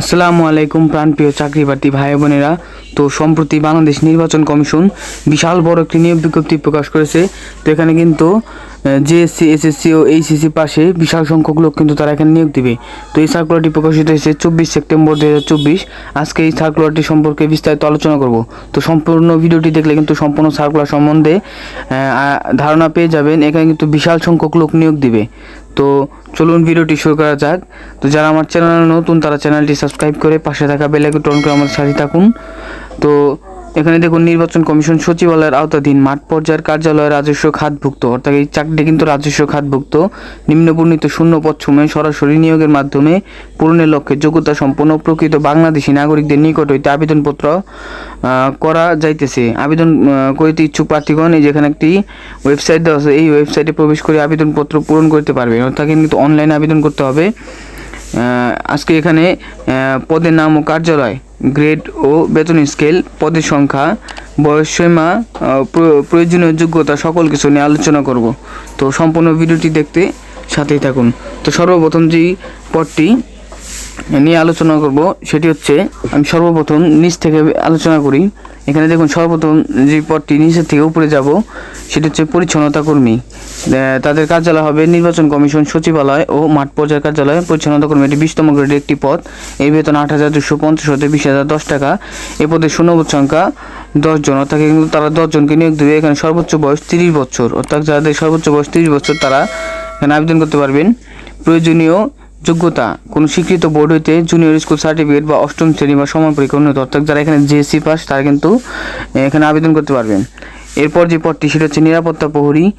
আসসালামু আলাইকুম, প্রাণপ্রিয় চাকরি প্রার্থী ভাই বোনেরা। তো সম্প্রতি বাংলাদেশ নির্বাচন কমিশন বিশাল বড় একটি নিয়োগ বিজ্ঞপ্তি প্রকাশ করেছে। তো এখানে কিন্তু জিএসসি এসএসসি ও এইচএসসি পাশে বিশাল সংখ্যক লোক কিন্তু তারা এখানে নিয়োগ দিবে। তো এই সার্কুলারটি প্রকাশিত হয়েছে চব্বিশ সেপ্টেম্বর দু হাজার চব্বিশ। আজকে এই সার্কুলারটি সম্পর্কে বিস্তারিত আলোচনা করব। তো সম্পূর্ণ ভিডিওটি দেখলে কিন্তু সম্পূর্ণ সার্কুলার সম্বন্ধে ধারণা পেয়ে যাবেন। এখানে কিন্তু বিশাল সংখ্যক লোক নিয়োগ দিবে। তো চলুন ভিডিওটি শুরু করা যাক। তো যারা আমার চ্যানেল নতুন, তারা চ্যানেলটি সাবস্ক্রাইব করে পাশে থাকা বেল আইকন টন করে আমার সাথে থাকুন। তো এখানে দেখুন, নির্বাচন কমিশন সচিবালয়ের আওতাধীন মাঠ পর্যায়ের কার্যালয়ের রাজস্ব খাতভুক্ত। অর্থাৎ এই চাকরিটি কিন্তু রাজস্ব খাতভুক্ত। নিম্নবর্ণিত শূন্য পদ সরাসরি নিয়োগের মাধ্যমে পূরণের লক্ষ্যে যোগ্যতা সম্পন্ন প্রকৃত বাংলাদেশি নাগরিকদের নিকট হইতে আবেদনপত্র করা যাইতেছে। আবেদন করিতে ইচ্ছুক প্রার্থীগণ এই যেখানে একটি ওয়েবসাইট দেওয়া আছে, এই ওয়েবসাইটে প্রবেশ করে আবেদনপত্র পূরণ করতে পারবে অর্থাৎ কিন্তু অনলাইনে আবেদন করতে হবে। আজকে এখানে পদের নাম ও কার্যালয় গ্রেড ও বেতন স্কেল পদের সংখ্যা বয়সসীমা আহ, প্র- প্রয়োজনীয় যোগ্যতা সকল কিছু নিয়ে আলোচনা করব। তো সম্পূর্ণ ভিডিওটি দেখতে সাথেই থাকুন। তো সর্বপ্রথম যেই পদটি নিয়ে আলোচনা করব সেটি হচ্ছে আমি সর্বপ্রথম নিচ থেকে আলোচনা করি। এখানে দেখুন সর্বপ্রথম যে পদটি নিচের থেকে উপরে যাব, সেটি হচ্ছে পরিচ্ছন্নতা কর্মী। তাদের কার্যালয় হবে নির্বাচন কমিশন সচিবালয় ও মাঠ পর্যায়ের কার্যালয়। পরিচ্ছন্নতা কর্মী, এটি বিশতম গ্রেডের একটি পদ। এই বেতন আট হাজার দুশো পঞ্চাশ হতে বিশ হাজার দশ টাকা। এ পদে শূন্যবোধ সংখ্যা দশজন অর্থাৎ কিন্তু তারা দশজনকে নিয়োগ দেবে। এখানে সর্বোচ্চ বয়স তিরিশ বছর, অর্থাৎ যাদের সর্বোচ্চ বয়স তিরিশ বছর, তারা এখানে আবেদন করতে পারবেন। প্রয়োজনীয় যোগ্যতা, কোনো স্বীকৃত বোর্ড হইতে জুনিয়র স্কুল সার্টিফিকেট বা অষ্টম শ্রেণি বা সমান পরীক্ষা উন্নত। অর্থাৎ যারা এখানে জিএসসি পাস তারা কিন্তু এখানে আবেদন করতে পারবেন। এরপর যে পদটি, সেটা হচ্ছে নিরাপত্তা প্রহরী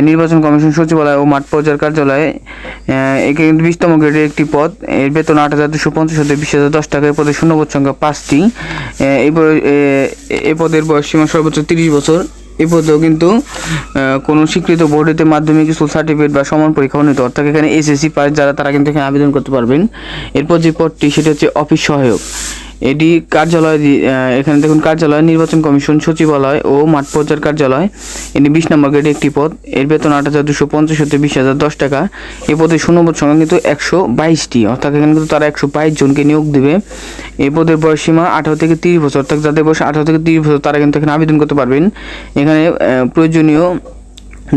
নির্বাচন কমিশন সচিবালয় ও মাঠ পর্যায়ের কার্যালয়ে একে কিন্তু বিশতম গ্রেডের একটি পদ। এর বেতন আট হাজার দুশো পঞ্চাশ হতে বিশ হাজার দশ টাকা। এর পদে শূন্যবোধ সংখ্যা পাঁচটি। এই এ- এ পদের বয়স সীমা সর্বোচ্চ তিরিশ বছর। পদেও কিন্তু কোনো স্বীকৃত বোর্ডেতে মাধ্যমিক স্কুল সার্টিফিকেট বা সমান পরীক্ষা উন্নীত অর্থাৎ এখানে এসএসসি পাস যারা, তারা কিন্তু এখানে আবেদন করতে পারবেন। এরপর যে পদটি, সেটা হচ্ছে অফিস সহায়ক। এটি কার্যালয় এখানে দেখুন কার্যালয়, নির্বাচন কমিশন, সচিবালয় ও মাঠ পর্যায়ের কার্যালয়। এটি বিশ নম্বর গ্রেডে একটি পদ। এর বেতন আট হাজার দুশো পঞ্চাশ হতে বিশ হাজার দশ টাকা। এই পদে শূন্যবোধ সংখ্যা কিন্তু একশো বাইশটি। অর্থাৎ এখানে কিন্তু তারা একশো বাইশ জনকে নিয়োগ দেবে। এ পদের বয়স সীমা আঠারো থেকে তিরিশ বছর। অর্থাৎ যাদের বয়স আঠারো থেকে তিরিশ বছর, তারা কিন্তু এখানে আবেদন করতে পারবেন। এখানে প্রয়োজনীয়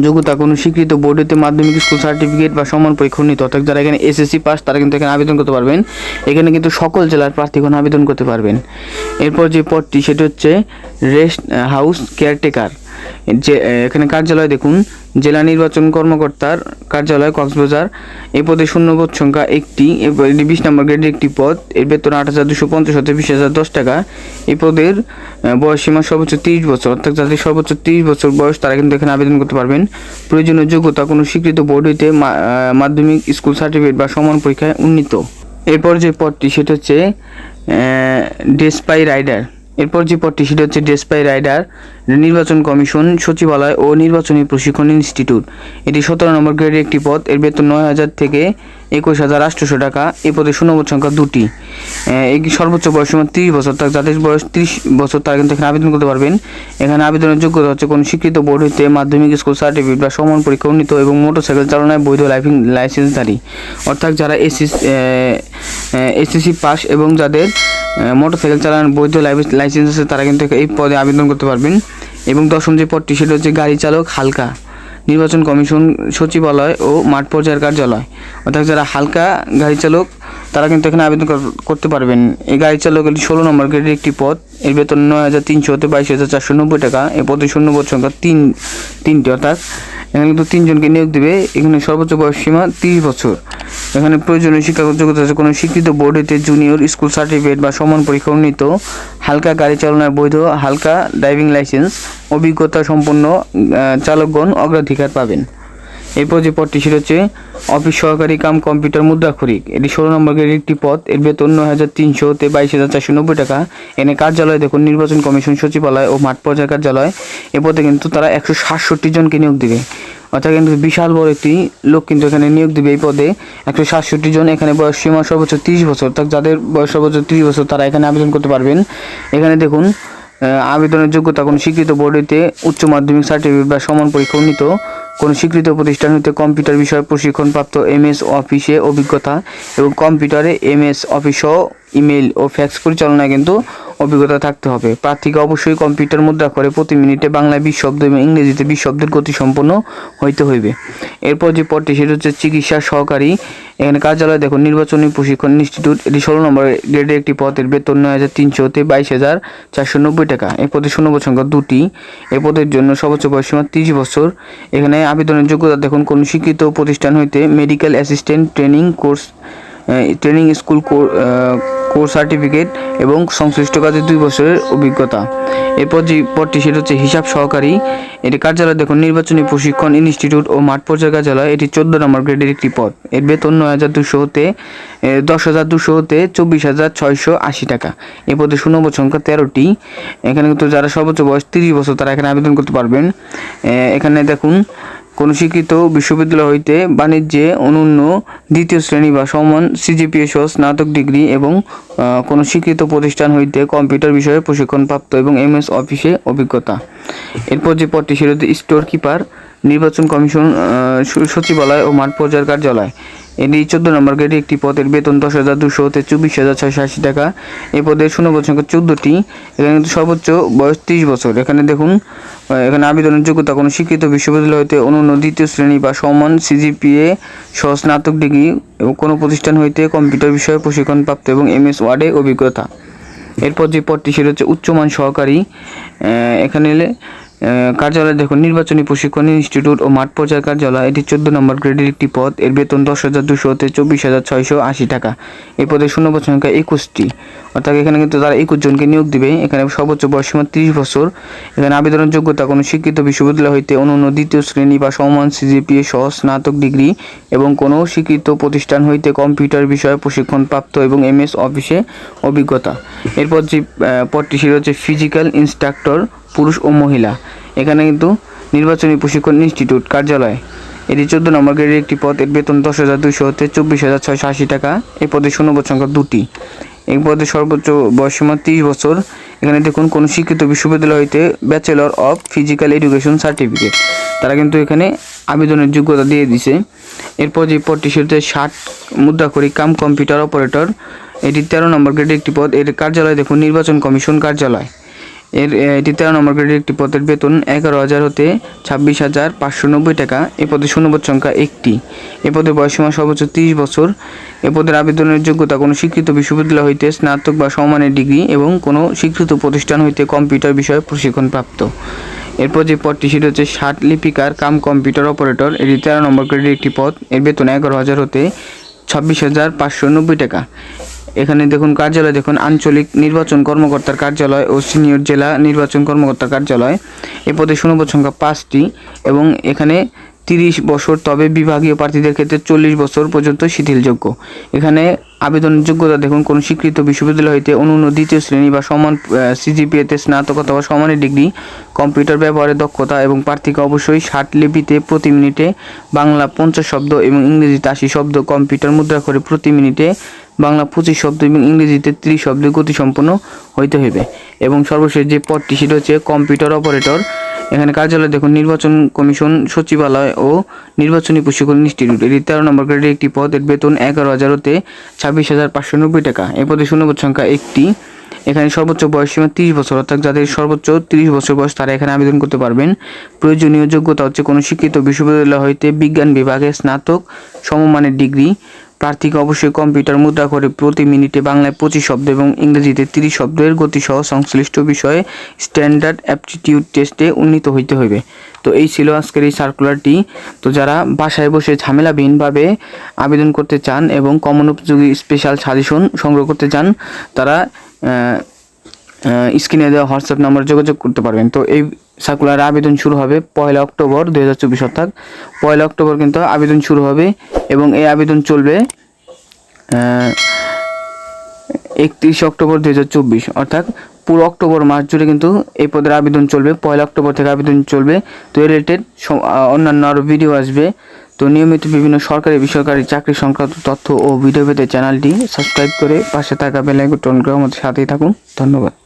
যোগ্যতা কোনো স্বীকৃত বোর্ডেতে মাধ্যমিক স্কুল সার্টিফিকেট বা সমান পরীক্ষণ অর্থাৎ যারা এখানে এসএসসি পাস, তারা কিন্তু এখানে আবেদন করতে পারবেন। এখানে কিন্তু সকল জেলার প্রার্থীগণ আবেদন করতে পারবেন। এরপর যে পদটি, সেটি হচ্ছে রেস্ট হাউস কেয়ারটেকার। যে এখানে কার্যালয় দেখুন। জেলা নির্বাচন কর্মকর্তার কার্যালয় কক্সবাজার। এ পদে শূন্যপদ সংখ্যা একটি। বিশ নম্বর গ্রেডের একটি পদ। এর বেতন আট হাজার দুশো পঞ্চাশ হতে বিশ হাজার দশ টাকা। এই পদের আহ, বয়স সীমা সর্বোচ্চ তিরিশ বছর। অর্থাৎ যাদের সর্বোচ্চ তিরিশ বছর বয়স তারা কিন্তু এখানে আবেদন করতে পারবেন। প্রয়োজনীয় যোগ্যতা কোনো স্বীকৃত বোর্ড হইতে মাধ্যমিক স্কুল সার্টিফিকেট বা সমান পরীক্ষায় উন্নীত। এরপর যে পদটি সেটা হচ্ছে ডেসপাই রাইডার এরপর যে পদটি, সেটা হচ্ছে ডেসপাই রাইডার নির্বাচন কমিশন, সচিবালয় ও নির্বাচনী প্রশিক্ষণ ইনস্টিটিউট। এটি সতেরো নম্বর গ্রেডের একটি পদ, এর বেতন নয় হাজার থেকে একুশ হাজার আটশোশো টাকা। এ পদে শূন্যবোধ সংখ্যা দুটি। সর্বোচ্চ বয়স সীমা তিরিশ বছর অর্থাৎ যাদের বয়স তিরিশ বছর, তারা কিন্তু এখানে আবেদন করতে পারবেন। এখানে আবেদনের যোগ্যতা হচ্ছে কোনো স্বীকৃত বোর্ড হইতে মাধ্যমিক স্কুল সার্টিফিকেট বা সমান পরীক্ষা উন্নীত এবং মোটরসাইকেল চালনায় বৈধ লাইফিং লাইসেন্সধারী। অর্থাৎ যারা এসএস এসএসসি পাস এবং যাদের মোটরসাইকেল চালানোর বৈধ লাইসেন্স আছে, তারা কিন্তু এই পদে আবেদন করতে পারবেন। এবং দশম যে পদটি, সেটা হচ্ছে গাড়ি চালক হালকা, নির্বাচন কমিশন সচিবালয় ও মাঠ পর্যায়ের কার্যালয়। অর্থাৎ যারা হালকা গাড়ি চালক, তারা কিন্তু এখানে আবেদন কর- করতে পারবেন। এই গাড়ি চালক এটি ষোলো নম্বর গ্রেডের একটি পদ, এর বেতন নয় হাজার তিনশো হতে বাইশ হাজার চারশো নব্বই টাকা এই পদে শূন্য পদ সংখ্যা তিন, তিনটি, অর্থাৎ এখানে কিন্তু তিনজনকে নিয়োগ দেবে। এখানে সর্বোচ্চ বয়স সীমা তিরিশ বছর। এখানে প্রয়োজনীয় শিক্ষাগত যোগ্যতা আছে। কোনো স্বীকৃত বোর্ড হইতে জুনিয়র স্কুল সার্টিফিকেট বা সমান পরীক্ষা উন্নীত, হালকা গাড়ি চালনার বৈধ, হালকা ড্রাইভিং লাইসেন্স অভিজ্ঞতা সম্পন্ন চালকগণ অগ্রাধিকার পাবেন। এরপর যে পদটি সেটা হচ্ছে অফিস সহকারী কাম কম্পিউটার মুদ্রাক্ষরিক। এটি ষোলো নম্বর গ্রেডের একটি পদ। এর বেতন নয় হাজার তিনশো তে বাইশ হাজার চারশো নব্বই টাকা। এনে কার্যালয় দেখুন, নির্বাচন কমিশন সচিবালয় ও মাঠ পর্যায়ের কার্যালয় এ পদে কিন্তু তারা একশো সাতষট্টি জনকে নিয়োগ দেবে। অর্থাৎ কিন্তু বিশাল বড় একটি লোক কিন্তু এখানে নিয়োগ দেবে এই পদে। একশো সাতষট্টি জন। এখানে বয়স সীমা সর্বোচ্চ তিরিশ বছর। অর্থাৎ যাদের বয়স সর্বোচ্চ তিরিশ বছর, তারা এখানে আবেদন করতে পারবেন। এখানে দেখুন আবেদনের যোগ্যতা কোনো স্বীকৃত বোর্ডেতে উচ্চ মাধ্যমিক, সার্টিফিকেট বা সমান পরীক্ষা উন্নীত। কোনো স্বীকৃত প্রতিষ্ঠান হতে কম্পিউটার বিষয়ে প্রশিক্ষণপ্রাপ্ত এমএস অফিসে অভিজ্ঞতা এবং কম্পিউটারে এমএস অফিস সহ ইমেল ও ফ্যাক্স পরিচালনায় কিন্তু অভিজ্ঞতা থাকতে হবে। প্রার্থীকে অবশ্যই কম্পিউটার মুদ্রা করে প্রতি মিনিটে বাংলায় বিশ শব্দ এবং ইংরেজিতে বিশ শব্দের গতি সম্পন্ন হইতে হইবে। এরপর যে পদটি, সেটা হচ্ছে চিকিৎসা সহকারী। এখানে কার্যালয় দেখুন, নির্বাচনী প্রশিক্ষণ ইনস্টিটিউট, এটি ষোলো নম্বর গ্রেডের একটি পদের বেতন নয় হাজার তিনশো হতে বাইশ হাজার চারশো নব্বই টাকা। এই পদে শূন্যপদ সংখ্যা দুটি। এ পদের জন্য সর্বোচ্চ বয়সীমা তিরিশ বছর। এখানে আবেদনের যোগ্যতা দেখুন, কোনো শিক্ষিত প্রতিষ্ঠান হইতে medical assistant training course training school course certificate এবং সংশ্লিষ্ট কাজে দুই বছরের অভিজ্ঞতা। এরপর যে পদটি, সেটা হচ্ছে হিসাব সহকারী। এটি কার্যালয় দেখুন, নির্বাচনী প্রশিক্ষণ ইনস্টিটিউট ও মাঠ পর্যায়ে কার্যালয়। এটি চোদ্দ নম্বর গ্রেডের একটি পদ। এর বেতন নয় হাজার দুশো হতে দশ হাজার দুশো হতে চব্বিশ হাজার ছয়শো আশি টাকা। এ পদে শূন্যপদ সংখ্যা তেরোটি। এখানে কিন্তু যারা সর্বোচ্চ বয়স তিরিশ বছর, তারা এখানে আবেদন করতে পারবেন। এখানে দেখুন কোন শিক্ষিত বিশ্ববিদ্যালয় হইতে বাণিজ্যে অনন্য দ্বিতীয় শ্রেণি বা সমান সিজিপিএ সহ স্নাতক ডিগ্রি এবং কোন শিক্ষিত প্রতিষ্ঠান হইতে কম্পিউটার বিষয়ে প্রশিক্ষণপ্রাপ্ত এবং এম এস অফিসে অভিজ্ঞতা। এরপর যে পদটি, সেটা স্টোর কিপার নির্বাচন কমিশন সচিবালয় ও মাঠ পর্যায়ের কার্যালয়। এটি চোদ্দ নম্বর গ্রেডে একটি পদের বেতন দশ হাজার দুশো হতে চব্বিশ হাজার ছয়শো আশি টাকা। এই পদের শূন্য বছর সংখ্যা চোদ্দোটি, এখানে কিন্তু সর্বোচ্চ বয়স তিরিশ বছর। এখানে দেখুন এখানে আবেদনের যোগ্যতা কোনো শিক্ষিত বিশ্ববিদ্যালয় হইতে অনন্য দ্বিতীয় শ্রেণি বা সমান সিজিপিএ সহ স্নাতক ডিগ্রি এবং কোনো প্রতিষ্ঠান হইতে কম্পিউটার বিষয়ে প্রশিক্ষণপ্রাপ্ত এবং এমএস ওয়ার্ডে অভিজ্ঞতা। এরপর যে পদটি, সেটা হচ্ছে উচ্চমান সহকারী। এখানে কার্যালয় দেখুন, নির্বাচনী প্রশিক্ষণ ইনস্টিটিউট ও মাঠ পর্যায়ের কার্যালয়। এটি চোদ্দ নম্বর গ্রেডের একটি পদ। এর বেতন দশ হাজার দুশো হতে চব্বিশ হাজার ছয়শো আশি টাকা। এই পদে শূন্যপদ সংখ্যা একুশটি। অর্থাৎ এখানে কিন্তু তারা একুশ জনকে নিয়োগ দিবে। এখানে সর্বোচ্চ বয়সীমা তিরিশ বছর। এখানে আবেদনের যোগ্যতা কোনো শিক্ষিত বিশ্ববিদ্যালয় হইতে অন্য দ্বিতীয় শ্রেণি বা সমান সিজিপিএ সহ স্নাতক ডিগ্রি এবং কোনো স্বীকৃত প্রতিষ্ঠান হইতে কম্পিউটার বিষয়ে প্রশিক্ষণপ্রাপ্ত এবং এমএস অফিসে অভিজ্ঞতা। এরপর যে পদটি সেটা হচ্ছে ফিজিক্যাল ইনস্ট্রাক্টর পুরুষ ও মহিলা। এখানে কিন্তু নির্বাচনী প্রশিক্ষণ ইনস্টিটিউট কার্যালয়। এটি চোদ্দ নম্বর গ্রেডের একটি পদ। এর বেতন দশ হাজার দুইশো হতে চব্বিশ হাজার ছয়শো আশি টাকা। এই পদে শূন্যপদ সংখ্যা দুটি। এই পদে সর্বোচ্চ বয়সীমা তিরিশ বছর। এখানে দেখুন, কোনো শিক্ষিত বিশ্ববিদ্যালয় হইতে bachelor of physical education certificate তারা কিন্তু এখানে আবেদনের যোগ্যতা দিয়ে দিছে। এরপর যে পদটি, সেটা ষাট মুদ্রা করি কাম কম্পিউটার অপারেটর। এটি তেরো নম্বর গ্রেডের একটি পদ। এর কার্যালয় দেখুন, নির্বাচন কমিশন কার্যালয়। এর এটি তেরো নম্বর গ্রেডের একটি পদের বেতন, এগারো হাজার হতে ছাব্বিশ হাজার পাঁচশো নব্বই টাকা। এ পদে শূন্যপদ সংখ্যা একটি। এ পদে বয়সীমা সর্বোচ্চ তিরিশ বছর। এ পদের আবেদনের যোগ্যতা কোনো স্বীকৃত বিশ্ববিদ্যালয় হইতে স্নাতক বা সমমানের ডিগ্রি এবং কোনো স্বীকৃত প্রতিষ্ঠান হইতে কম্পিউটার বিষয়ে প্রশিক্ষণপ্রাপ্ত এরপর যে পদটি, সেটি হচ্ছে ষাট লিপিকার কাম কম্পিউটার অপারেটর। এটি তেরো নম্বর গ্রেডের একটি পদ। এর বেতন এগারো হাজার হতে ছাব্বিশ হাজার পাঁচশো নব্বই টাকা। এখানে দেখুন কার্যালয়, দেখুন আঞ্চলিক নির্বাচন কর্মকর্তার কার্যালয় ও সিনিয়র জেলা নির্বাচন কর্মকর্তার কার্যালয়। এ পদে শূন্যপদ সংখ্যা পাঁচটি এবং এখানে তিরিশ বছর, তবে বিভাগীয় প্রার্থীদের ক্ষেত্রে চল্লিশ বছর পর্যন্ত শিথিলযোগ্য। এখানে আবেদনের যোগ্যতা দেখুন, কোন স্বীকৃত বিশ্ববিদ্যালয় হইতে অনন্য দ্বিতীয় শ্রেণি বা সমান সিজিপিএতে স্নাতক অথবা সমানের ডিগ্রি, কম্পিউটার ব্যবহারের দক্ষতা এবং প্রার্থীকে অবশ্যই ষাট লিপিতে প্রতি মিনিটে বাংলা পঞ্চাশ শব্দ এবং ইংরেজিতে আশি শব্দ, কম্পিউটার মুদ্রা করে প্রতি মিনিটে বাংলা পঁচিশ শব্দ এবং ইংরেজিতে ত্রিশ শব্দে গতিসম্পন্ন হইতে হইবে। এবং সর্বশেষ যে পদটি, সেটা হচ্ছে কম্পিউটার অপারেটর। এখানে কার্যালয় দেখুন, নির্বাচন কমিশন, সচিবালয় ও নির্বাচনী প্রশিক্ষণ ইনস্টিটিউট। এটি তেরো নম্বর গ্রেডের একটি পদ। এর বেতন এগারো হাজার হতে ছাব্বিশ হাজার পাঁচশো নব্বই টাকা। এ পদে শূন্যপদ সংখ্যা একটি। এখানে সর্বোচ্চ বয়স সীমা তিরিশ বছর। অর্থাৎ যাদের সর্বোচ্চ তিরিশ বছর বয়স, তারা এখানে আবেদন করতে পারবেন। প্রয়োজনীয় যোগ্যতা হচ্ছে কোনো শিক্ষিত বিশ্ববিদ্যালয় হইতে বিজ্ঞান বিভাগে স্নাতক সমমানের ডিগ্রি। প্রার্থীকে অবশ্যই কম্পিউটার মুদ্রা করে প্রতি মিনিটে বাংলায় পঁচিশ শব্দ এবং ইংরেজিতে তিরিশ শব্দের গতিসহ সংশ্লিষ্ট বিষয়ে স্ট্যান্ডার্ড অ্যাপটিটিউড টেস্টে উন্নীত হইতে হইবে। তো এই ছিল আজকের এই সার্কুলারটি। তো যারা বাসায় বসে ঝামেলাবিহীনভাবে আবেদন করতে চান এবং কমন উপযোগী স্পেশাল সাজেশন সংগ্রহ করতে চান, তারা স্ক্রিনে দেওয়া হোয়াটসঅ্যাপ নাম্বার যোগাযোগ করতে পারবেন। তো এই সার্কুলার আবেদন শুরু হবে পয়লা অক্টোবর দুই হাজার চব্বিশ অর্থাৎ। পয়লা অক্টোবর কিন্তু আবেদন শুরু হবে এবং এই আবেদন চলবে একত্রিশ অক্টোবর দুই হাজার চব্বিশ অর্থাৎ পুরো অক্টোবর মাস জুড়ে কিন্তু এই পদের আবেদন চলবে, পয়লা অক্টোবর থেকে আবেদন চলবে। তো এর রিলেটেড অন্যান্য আরও ভিডিও আসবে। তো নিয়মিত বিভিন্ন সরকারি, বেসরকারি চাকরি সংক্রান্ত তথ্য ও ভিডিও পেতে চ্যানেলটি সাবস্ক্রাইব করে পাশে থাকা বেলাইকন করে আমাদের সাথেই থাকুন। ধন্যবাদ।